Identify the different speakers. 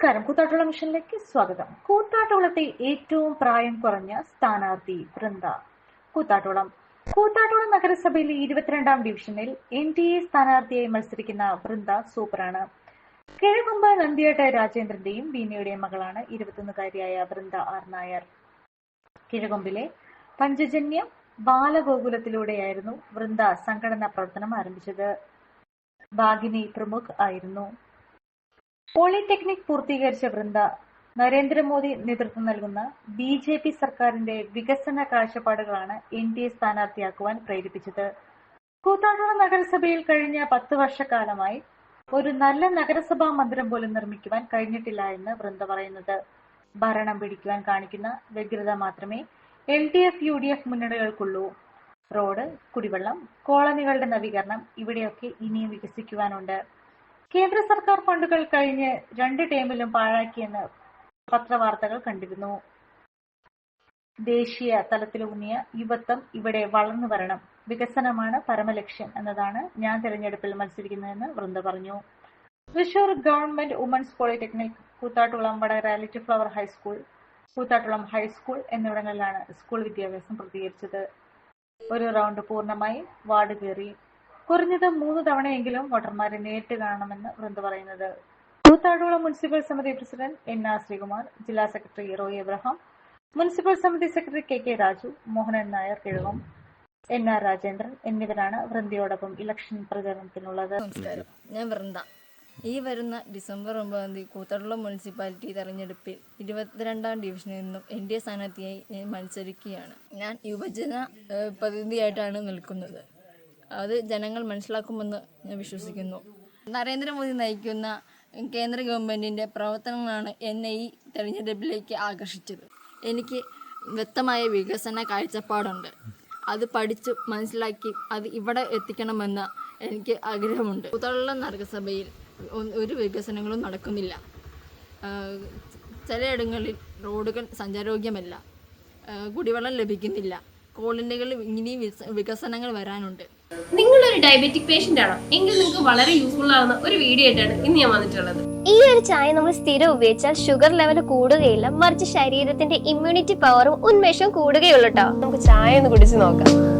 Speaker 1: നമസ്കാരം. കൂത്താട്ടുകുളം മിഷനിലേക്ക് സ്വാഗതം. കൂത്താട്ടുളത്തെ ഏറ്റവും പ്രായം കുറഞ്ഞ സ്ഥാനാർത്ഥി വൃന്ദ. കൂത്താട്ടുളം കൂത്താട്ടുളം നഗരസഭയിലെ ഇരുപത്തിരണ്ടാം ഡിവിഷനിൽ എൻ ഡി എ സ്ഥാനാർത്ഥിയായി മത്സരിക്കുന്ന വൃന്ദ സൂപ്പറാണ്. കിഴക്കുമ്പ് നന്ദിയേട്ട രാജേന്ദ്രന്റെയും ബീനയുടെയും മകളാണ് ഇരുപത്തൊന്നുകാരിയായ വൃന്ദ ആർ നായർ. കിഴകൊമ്പിലെ പഞ്ചജന്യം ബാലഗോകുലത്തിലൂടെയായിരുന്നു വൃന്ദ സംഘടനാ പ്രവർത്തനം ആരംഭിച്ചത്. ഭാഗിനി പ്രമുഖ് ആയിരുന്നു. പോളിടെക്നിക് പൂർത്തീകരിച്ച വൃന്ദ നരേന്ദ്രമോദി നേതൃത്വം നൽകുന്ന ബി ജെ പി സർക്കാരിന്റെ വികസന കാഴ്ചപ്പാടുകളാണ് എൻ ഡി എ സ്ഥാനാർത്ഥിയാക്കുവാൻ പ്രേരിപ്പിച്ചത്. കൂത്താട്ടുകുളം നഗരസഭയിൽ കഴിഞ്ഞ പത്ത് വർഷക്കാലമായി ഒരു നല്ല നഗരസഭാ മന്ദിരം പോലും നിർമ്മിക്കുവാൻ കഴിഞ്ഞിട്ടില്ല എന്ന് വൃന്ദ പറയുന്നത്. ഭരണം പിടിക്കുവാൻ കാണിക്കുന്ന വ്യഗ്രത മാത്രമേ L D F U D F മുന്നണികൾക്കുള്ളൂ. Road കുടിവെള്ളം കോളനികളുടെ നവീകരണം ഇവിടെയൊക്കെ ഇനിയും വികസിക്കുവാനുണ്ട്. കേന്ദ്ര സർക്കാർ ഫണ്ടുകൾ കഴിഞ്ഞ് രണ്ട് ടേമിലും പാഴാക്കിയെന്ന് പത്രവാർത്തകൾ കണ്ടിരുന്നു. ദേശീയ തലത്തിലൂന്നിയ യുവത്വം ഇവിടെ വളർന്നു വരണം വികസനമാണ് പരമലക്ഷ്യം എന്നതാണ് ഞാൻ തിരഞ്ഞെടുപ്പിൽ മത്സരിക്കുന്നതെന്ന് വൃന്ദ പറഞ്ഞു. Thrissur government women's polytechnic Koothattukulam Vadakara little flower high school Koothattukulam high school എന്നിവിടങ്ങളിലാണ് സ്കൂൾ വിദ്യാഭ്യാസം പ്രതികരിച്ചത് ഒരു റൗണ്ട് പൂർണമായും വാർഡ് കയറി. കുറഞ്ഞത് മൂന്ന് തവണയെങ്കിലും വോട്ടർമാരെ നേരിട്ട് കാണണമെന്ന് വൃന്ദ പറയുന്നത്. കൂത്താട്ടുകുളം മുനിസിപ്പൽ സമിതി പ്രസിഡന്റ് എൻ ആർ ശ്രീകുമാർ ജില്ലാ സെക്രട്ടറി റോയ് എബ്രഹാം മുനിസിപ്പൽ സമിതി secretary K K Raju Mohanan Nair Kizhavam N R Rajendran എന്നിവരാണ് വൃന്ദയോടൊപ്പം ഇലക്ഷൻ പ്രചരണത്തിനുള്ളത്.
Speaker 2: നമസ്കാരം. ഞാൻ വൃന്ദ. ഈ വരുന്ന ഡിസംബർ ഒമ്പതാം തീയതി കൂത്തടുള്ള മുനിസിപ്പാലിറ്റി തെരഞ്ഞെടുപ്പിൽ ഇരുപത്തിരണ്ടാം ഡിവിഷനിൽ നിന്നും എൻ ഡി എ സ്ഥാനാർത്ഥിയായി ഞാൻ മത്സരിക്കുകയാണ്. ഞാൻ യുവജന പ്രതിനിധിയായിട്ടാണ് നിൽക്കുന്നത്. അത് ജനങ്ങൾ മനസ്സിലാക്കുമെന്ന് ഞാൻ വിശ്വസിക്കുന്നു. നരേന്ദ്രമോദി നയിക്കുന്ന കേന്ദ്ര ഗവൺമെന്റിന്റെ പ്രവർത്തനങ്ങളാണ് എന്നെ ഈ തെരഞ്ഞെടുപ്പിലേക്ക് ആകർഷിച്ചത്. എനിക്ക് വ്യക്തമായ വികസന കാഴ്ചപ്പാടുണ്ട്. അത് പഠിച്ച് മനസ്സിലാക്കി അത് ഇവിടെ എത്തിക്കണമെന്ന് എനിക്ക് ആഗ്രഹമുണ്ട്. ഉത്തള്ള നഗരസഭയിൽ ഒരു വികസനങ്ങളും നടക്കുന്നില്ല. ചിലയിടങ്ങളിൽ റോഡുകൾ സഞ്ചാരോഗ്യമല്ല. കുടിവെള്ളം ലഭിക്കുന്നില്ല. കോളനികളിൽ ഇനിയും വികസനങ്ങൾ വരാനുണ്ട്.
Speaker 3: നിങ്ങളൊരു ഡയബറ്റിക് പേഷ്യന്റ് ആണോ? എങ്കിൽ നിങ്ങൾക്ക് വളരെ യൂസ്ഫുൾ ആവുന്ന ഒരു വീഡിയോ ആയിട്ടാണ് ഇന്ന് ഞാൻ വന്നിട്ടുള്ളത്.
Speaker 4: ഈ ഒരു ചായ നമ്മൾ സ്ഥിരം ഉപയോഗിച്ചാൽ ഷുഗർ ലെവൽ കൂടുകയില്ല മറിച്ച് ശരീരത്തിന്റെ ഇമ്മ്യൂണിറ്റി പവറും ഉന്മേഷവും കൂടുകയുള്ളൂ കേട്ടോ
Speaker 5: നമുക്ക് ചായ ഒന്ന് കുടിച്ച് നോക്കാം.